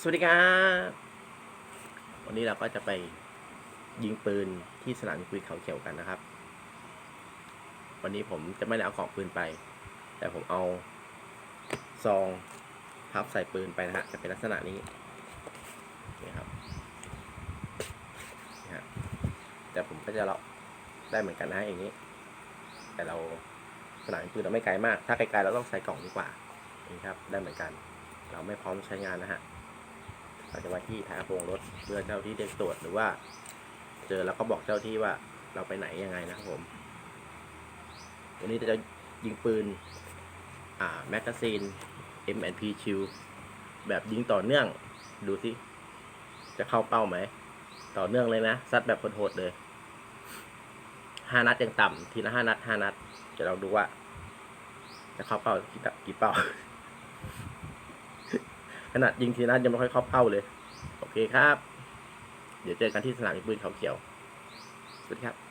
สวัสดีครับ วันนี้เราก็จะไปยิงปืนที่สนามยิงปืนเขาเขียวกันนะครับ วันนี้ผมจะไม่ได้เอาของปืนไป แต่ผมเอาซองพับใส่ปืนไปนะฮะ จะเป็นลักษณะนี้นี่ครับนี่ฮะแต่ผมก็จะเลาะได้เหมือนกันนะอย่างนี้ แต่เราสนามยิงปืนเราไม่ไกลมาก ถ้าไกลๆเราต้องใส่กล่องดีกว่านี่ครับ ได้เหมือนกัน เราไม่พร้อมใช้งานนะฮะ เราจะไว้ที่ทายกระโปรงรถเพื่อเจ้าที่เด็กตรวจหรือว่า เจอแล้วก็บอกเจ้าที่ว่าเราไปไหนยังไงนะครับผมวันนี้จะยิงปืน อ่าแมกกาซีน M&P ชิวแบบยิงต่อเนื่องดูสิ จะเข้าเป้าไหม ต่อเนื่องเลยนะ ซัดแบบโหดๆเลยห้านัดยังต่ำทีละห้านัดห้านัดเดี๋ยวเราดูว่า จะเข้าเป้ากี่เป้า ขนาดยิงทีนัดยังไม่ค่อยเข้าเป้าเลย โอเคครับ เดี๋ยวเจอกันที่สนามยิงปืนเขาเขียว สวัสดีครับ